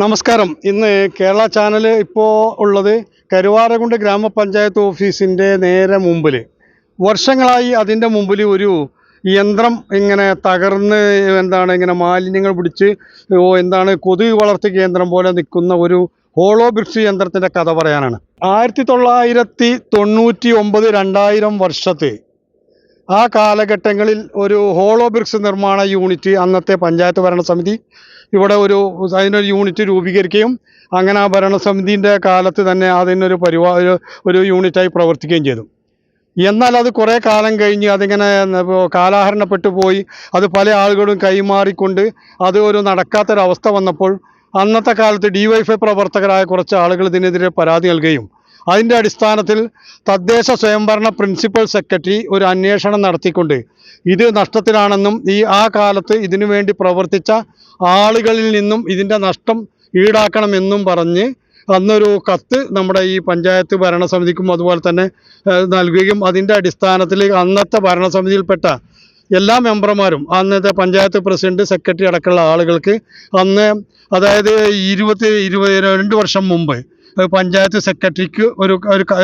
നമസ്കാരം. ഇന്ന് കേരള ചാനൽ ഇപ്പോൾ ഉള്ളത് കരുവാരകുണ്ട് ഗ്രാമപഞ്ചായത്ത് ഓഫീസിന്റെ നേരെ മുമ്പിൽ വർഷങ്ങളായി അതിന്റെ മുമ്പിൽ ഒരു യന്ത്രം ഇങ്ങനെ തകർന്ന് എന്താണ് ഇങ്ങനെ മാലിന്യങ്ങൾ പിടിച്ച് ഓ എന്താണ് കൊതുക് വളർത്തി കേന്ദ്രം പോലെ നിൽക്കുന്ന ഒരു ഹോളോ ബ്രിക്സ് യന്ത്രത്തിന്റെ കഥ പറയാനാണ്. ആയിരത്തി തൊള്ളായിരത്തി തൊണ്ണൂറ്റി ഒമ്പത് രണ്ടായിരം വർഷത്തെ ആ കാലഘട്ടങ്ങളിൽ ഒരു ഹോളോ ബ്രിക്സ് നിർമ്മാണ യൂണിറ്റ് അന്നത്തെ പഞ്ചായത്ത് ഭരണസമിതി ഇവിടെ ഒരു അതിനൊരു യൂണിറ്റ് രൂപീകരിക്കുകയും അങ്ങനെ ആ ഭരണസമിതിന്റെ കാലത്ത് തന്നെ അതിനൊരു പരിവാ ഒരു യൂണിറ്റായി പ്രവർത്തിക്കുകയും ചെയ്തു. എന്നാൽ അത് കുറേ കാലം കഴിഞ്ഞ് അതിങ്ങനെ കാലാഹരണപ്പെട്ടു പോയി അത് പല ആളുകളും കൈമാറിക്കൊണ്ട് അത് ഒരു നടക്കാത്തൊരവസ്ഥ വന്നപ്പോൾ അന്നത്തെ കാലത്ത് ഡി വൈ പ്രവർത്തകരായ കുറച്ച് ആളുകൾ ഇതിനെതിരെ പരാതി നൽകുകയും അതിന്റെ അടിസ്ഥാനത്തിൽ തദ്ദേശ സ്വയംഭരണ പ്രിൻസിപ്പൽ സെക്രട്ടറി ഒരു അന്വേഷണം നടത്തിക്കൊണ്ട് ഇത് നഷ്ടത്തിലാണെന്നും ഈ ആ കാലത്ത് ഇതിനു വേണ്ടി പ്രവർത്തിച്ച ആളുകളിൽ നിന്നും ഇതിന്റെ നഷ്ടം ഈടാക്കണമെന്നും പറഞ്ഞ് അന്നൊരു കത്ത് നമ്മുടെ ഈ പഞ്ചായത്ത് ഭരണസമിതിക്കും അതുപോലെ തന്നെ നൽകുകയും അതിന്റെ അടിസ്ഥാനത്തിൽ അന്നത്തെ ഭരണസമിതിയിൽപ്പെട്ട എല്ലാ മെമ്പർമാരും അന്നത്തെ പഞ്ചായത്ത് പ്രസിഡന്റ് സെക്രട്ടറി അടക്കമുള്ള ആളുകൾക്ക് അന്ന് അതായത് ഇരുപത്തി ഇരുപത് രണ്ട് വർഷം മുമ്പ് പഞ്ചായത്ത് സെക്രട്ടറിക്ക് ഒരു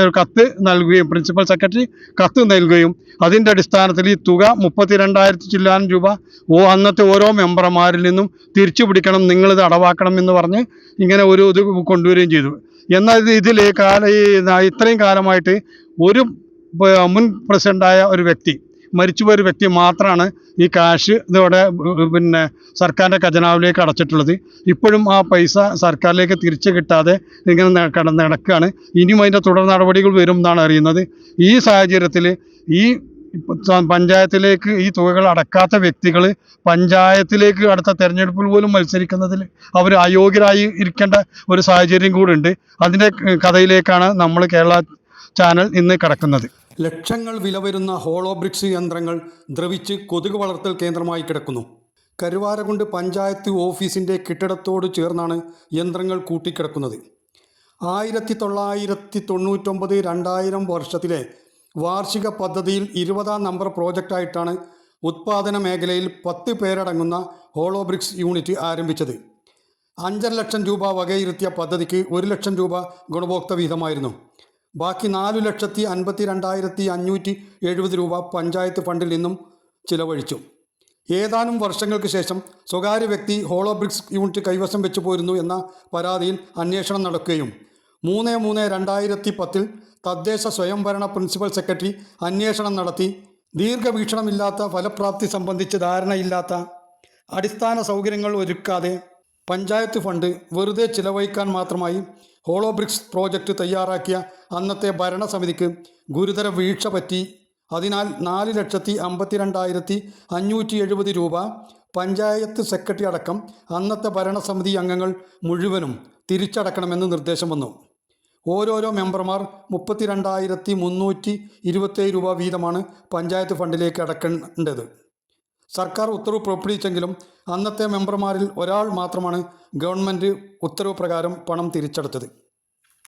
ഒരു കത്ത് നൽകുകയും പ്രിൻസിപ്പൽ സെക്രട്ടറി കത്ത് നൽകുകയും അതിന്റെ അടിസ്ഥാനത്തിൽ ഈ തുക മുപ്പത്തിരണ്ടായിരത്തി ചില്ലാനം രൂപ ഓ അന്നത്തെ ഓരോ മെമ്പർമാരിൽ നിന്നും തിരിച്ചു പിടിക്കണം നിങ്ങളിത് അടവാക്കണം എന്ന് പറഞ്ഞ് ഇങ്ങനെ ഒരു ഇത് കൊണ്ടുവരികയും ചെയ്തു. എന്നാൽ ഇത് ഇതിൽ കാല ഇത്രയും കാലമായിട്ട് ഒരു മുൻ പ്രസിഡന്റായ ഒരു വ്യക്തി മരിച്ചുപോയ ഒരു വ്യക്തി മാത്രമാണ് ഈ കാശ് ഇതോടെ പിന്നെ സർക്കാരിന്റെ ഖജനാവിലേക്ക് അടച്ചിട്ടുള്ളത്. ഇപ്പോഴും ആ പൈസ സർക്കാരിലേക്ക് തിരിച്ചു കിട്ടാതെ ഇങ്ങനെ കടന്ന് നടക്കുകയാണ് ഇനിയും അതിന്റെ തുടർ നടപടികൾ വരും എന്നാണ് അറിയുന്നത്. ഈ സാഹചര്യത്തിൽ ഈ പഞ്ചായത്തിലേക്ക് ഈ തുകകൾ അടക്കാത്ത വ്യക്തികൾ പഞ്ചായത്തിലേക്ക് അടുത്ത തെരഞ്ഞെടുപ്പിൽ പോലും മത്സരിക്കുന്നതിൽ അവർ അയോഗ്യരായി ഇരിക്കേണ്ട ഒരു സാഹചര്യം കൂടെ ഉണ്ട് അതിന്റെ കഥയിലേക്കാണ് നമ്മൾ കേരള ചാനൽ ഇന്ന് കിടക്കുന്നത്. ലക്ഷങ്ങൾ വില വരുന്ന ഹോളോബ്രിക്സ് യന്ത്രങ്ങൾ ദ്രവിച്ച് കൊതുക് വളർത്തൽ കേന്ദ്രമായി കിടക്കുന്നു. കരുവാരകുണ്ട് പഞ്ചായത്ത് ഓഫീസിന്റെ കെട്ടിടത്തോട് ചേർന്നാണ് യന്ത്രങ്ങൾ കൂട്ടിക്കിടക്കുന്നത്. ആയിരത്തി തൊള്ളായിരത്തി തൊണ്ണൂറ്റൊമ്പത് രണ്ടായിരം വർഷത്തിലെ വാർഷിക പദ്ധതിയിൽ ഇരുപതാം നമ്പർ പ്രോജക്റ്റായിട്ടാണ് ഉത്പാദന മേഖലയിൽ പത്ത് പേരടങ്ങുന്ന ഹോളോബ്രിക്സ് യൂണിറ്റ് ആരംഭിച്ചത്. അഞ്ചര ലക്ഷം രൂപ വകയിരുത്തിയ പദ്ധതിക്ക് ഒരു ലക്ഷം രൂപ ഗുണഭോക്ത വീതമായിരുന്നു ബാക്കി നാലു ലക്ഷത്തി അൻപത്തി രണ്ടായിരത്തി അഞ്ഞൂറ്റി എഴുപത് രൂപ പഞ്ചായത്ത് ഫണ്ടിൽ നിന്നും ചിലവഴിച്ചു. ഏതാനും വർഷങ്ങൾക്ക് ശേഷം സ്വകാര്യ വ്യക്തി ഹോളോബ്രിക്സ് യൂണിറ്റ് കൈവശം വെച്ചു പോരുന്നു എന്ന പരാതിയിൽ അന്വേഷണം നടക്കുകയും മൂന്ന് മൂന്ന് രണ്ടായിരത്തി പത്തിൽ തദ്ദേശ സ്വയംഭരണ പ്രിൻസിപ്പൽ സെക്രട്ടറി അന്വേഷണം നടത്തി ദീർഘവീക്ഷണമില്ലാത്ത ഫലപ്രാപ്തി സംബന്ധിച്ച് ധാരണയില്ലാത്ത അടിസ്ഥാന സൗകര്യങ്ങൾ ഒരുക്കാതെ പഞ്ചായത്ത് ഫണ്ട് വെറുതെ ചിലവഴിക്കാൻ മാത്രമായി ഹോളോബ്രിക്സ് പ്രോജക്റ്റ് തയ്യാറാക്കിയ അന്നത്തെ ഭരണസമിതിക്ക് ഗുരുതര വീഴ്ച പറ്റി. അതിനാൽ നാല് ലക്ഷത്തി അമ്പത്തിരണ്ടായിരത്തി അഞ്ഞൂറ്റി എഴുപത് രൂപ പഞ്ചായത്ത് സെക്രട്ടറി അടക്കം അന്നത്തെ ഭരണസമിതി അംഗങ്ങൾ മുഴുവനും തിരിച്ചടക്കണമെന്ന് നിർദ്ദേശം വന്നു. ഓരോരോ മെമ്പർമാർ മുപ്പത്തിരണ്ടായിരത്തി മുന്നൂറ്റി ഇരുപത്തേഴ് രൂപ വീതമാണ് പഞ്ചായത്ത് ഫണ്ടിലേക്ക് അടക്കേണ്ടത്. സർക്കാർ ഉത്തരവ് പുറപ്പെടുവിച്ചെങ്കിലും അന്നത്തെ മെമ്പർമാരിൽ ഒരാൾ മാത്രമാണ് ഗവൺമെന്റ് ഉത്തരവ് പ്രകാരം പണം തിരിച്ചെടുത്തത്.